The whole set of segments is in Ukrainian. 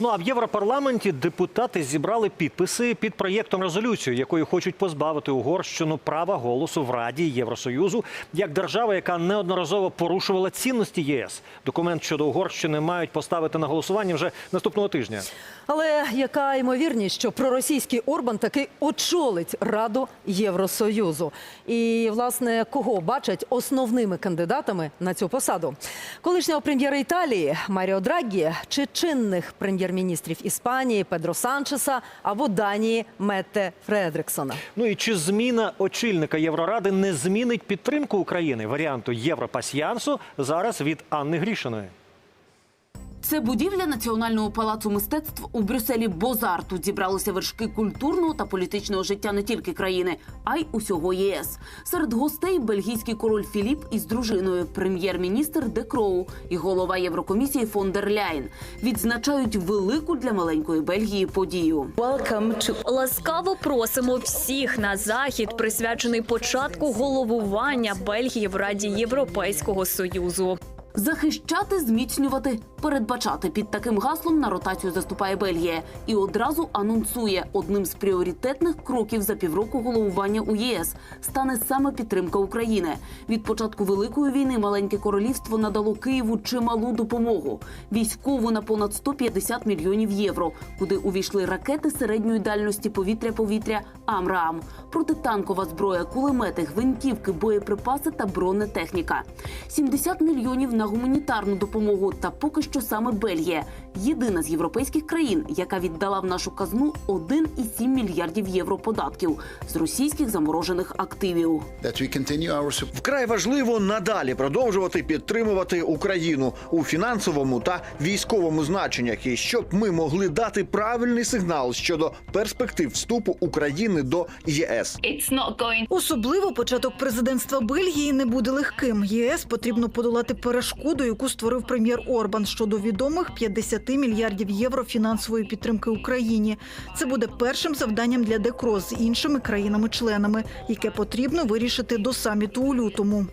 Ну а в Європарламенті депутати зібрали підписи під проєктом резолюції, якою хочуть позбавити Угорщину права голосу в Раді Євросоюзу як держава, яка неодноразово порушувала цінності ЄС. Документ щодо Угорщини мають поставити на голосування вже наступного тижня. Але яка ймовірність, що проросійський Орбан таки очолить Раду Євросоюзу? І власне кого бачать основними кандидатами на цю посаду? Колишнього прем'єра Італії Маріо Драгі чи чинних прем'єр-міністрів Іспанії Педро Санчеса або Данії Метте Фредриксона? Ну і чи зміна очільника Євроради не змінить підтримку України варіанту Європасіянсу зараз від Анни Грішиної? Це будівля Національного палацу мистецтв у Брюсселі Бозар. Тут зібралися вершки культурного та політичного життя не тільки країни, а й усього єС. Серед гостей бельгійський король Філіп із дружиною, прем'єр-міністр Де Кроу і голова Єврокомісії фон дер Ляйн відзначають велику для маленької Бельгії подію. Ласкаво просимо всіх на захід, присвячений початку головування Бельгії в Раді Європейського союзу. Захищати, зміцнювати, передбачати. Під таким гаслом на ротацію заступає Бельгія. І одразу анонсує одним з пріоритетних кроків за півроку головування у ЄС. Стане саме підтримка України. Від початку великої війни маленьке королівство надало Києву чималу допомогу. Військову на понад 150 мільйонів євро, куди увійшли ракети середньої дальності повітря-повітря Амраам, протитанкова зброя, кулемети, гвинтівки, боєприпаси та бронетехніка. 70 мільйонів на гуманітарну допомогу. Та поки що саме Бельгія єдина з європейських країн, яка віддала в нашу казну 1,7 мільярдів євро податків з російських заморожених активів. Вкрай важливо надалі продовжувати підтримувати Україну у фінансовому та військовому значеннях, і щоб ми могли дати правильний сигнал щодо перспектив вступу України до ЄС. Going Особливо початок президентства Бельгії не буде легким. ЄС потрібно подолати перешкоду, яку створив прем'єр Орбан щодо відомих 50 мільярдів євро фінансової підтримки Україні. Це буде першим завданням для Декро з іншими країнами-членами, яке потрібно вирішити до саміту у лютому.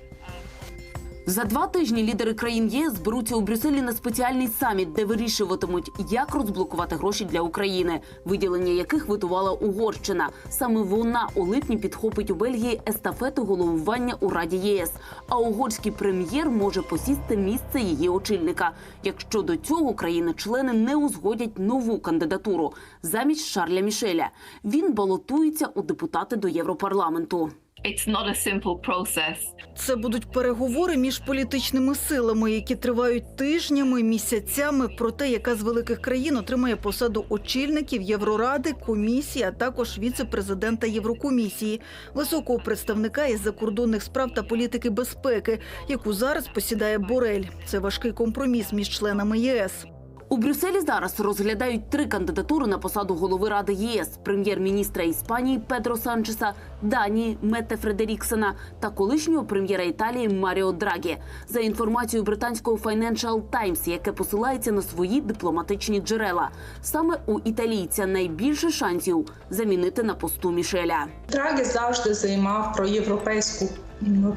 За два тижні лідери країн ЄС зберуться у Брюсселі на спеціальний саміт, де вирішуватимуть, як розблокувати гроші для України, виділення яких витувала Угорщина. Саме вона у липні підхопить у Бельгії естафету головування у Раді ЄС. А угорський прем'єр може посісти місце її очільника, якщо до цього країни-члени не узгодять нову кандидатуру замість Шарля Мішеля. Він балотується у депутати до Європарламенту. It's not a simple process. Це будуть переговори між політичними силами, які тривають тижнями, місяцями про те, яка з великих країн отримає посаду очільників Євроради, комісії, а також віце-президента Єврокомісії, високого представника із закордонних справ та політики безпеки, яку зараз посідає Борель. Це важкий компроміс між членами ЄС. У Брюсселі зараз розглядають три кандидатури на посаду голови Ради єС: прем'єр-міністра Іспанії Педро Санчеса, Данії Метте Фредеріксена та колишнього прем'єра Італії Маріо Драгі. За інформацією британського Financial Times, яке посилається на свої дипломатичні джерела. Саме у італійця найбільше шансів замінити на посту Мішеля. Драгі завжди займав проєвропейську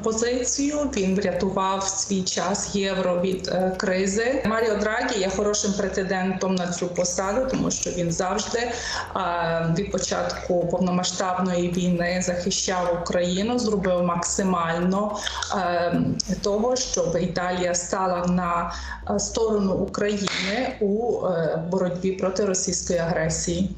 позицію. Він врятував свій час євро від е, кризи. Маріо Драгі є хорошим претендентом на цю посаду, тому що він завжди е, від початку повномасштабної війни захищав Україну, зробив максимально е, того, щоб Італія стала на е, сторону України у е, боротьбі проти російської агресії.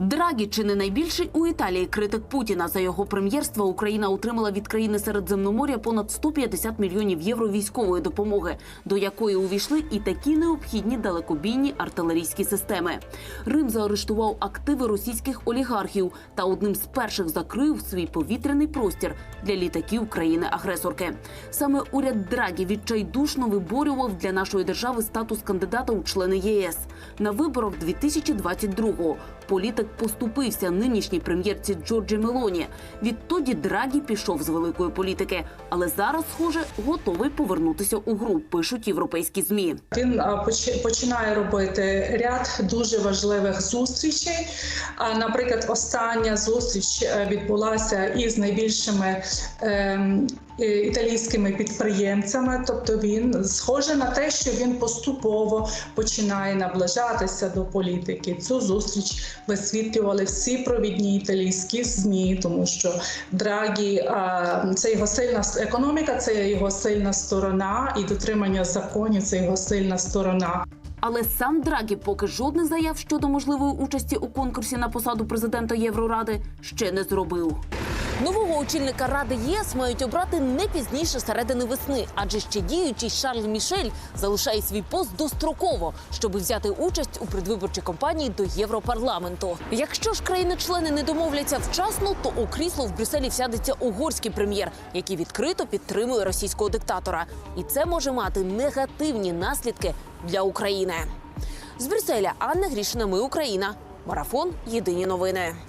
Драгі чи не найбільший у Італії критик Путіна. За його прем'єрства Україна отримала від країни Середземномор'я понад 150 мільйонів євро військової допомоги, до якої увійшли і такі необхідні далекобійні артилерійські системи. Рим заарештував активи російських олігархів та одним з перших закрив свій повітряний простір для літаків країни-агресорки. Саме уряд Драгі відчайдушно виборював для нашої держави статус кандидата у члени ЄС на виборах 2022-го. Політик поступився нинішній прем'єрці Джорджі Мелоні. Відтоді Драгі пішов з великої політики, але зараз, схоже, готовий повернутися у гру. Пишуть європейські змі. Він починає робити ряд дуже важливих зустрічей. А, Наприклад, остання зустріч е, відбулася із найбільшими ем, італійськими підприємцями. Тобто він схоже на те, що він поступово починає наближатися до політики. Цю зустріч висвітлювали всі провідні італійські змі, тому що Драгі це його сильна економіка, це його сильна сторона, і дотримання законів це його сильна сторона. Але сам Драгі поки жодних заяв щодо можливої участі у конкурсі на посаду президента Євроради ще не зробив. Нового очільника Ради ЄС мають обрати не пізніше середини весни, адже ще діючий Шарль Мішель залишає свій пост достроково, щоб взяти участь у предвиборчій кампанії до Європарламенту. Якщо ж країни-члени не домовляться вчасно, то у крісло в Брюсселі всядеться угорський прем'єр, який відкрито підтримує російського диктатора, і це може мати негативні наслідки для України. З Брюсселя Анна Грішина. Ми Україна. Марафон. Єдині новини.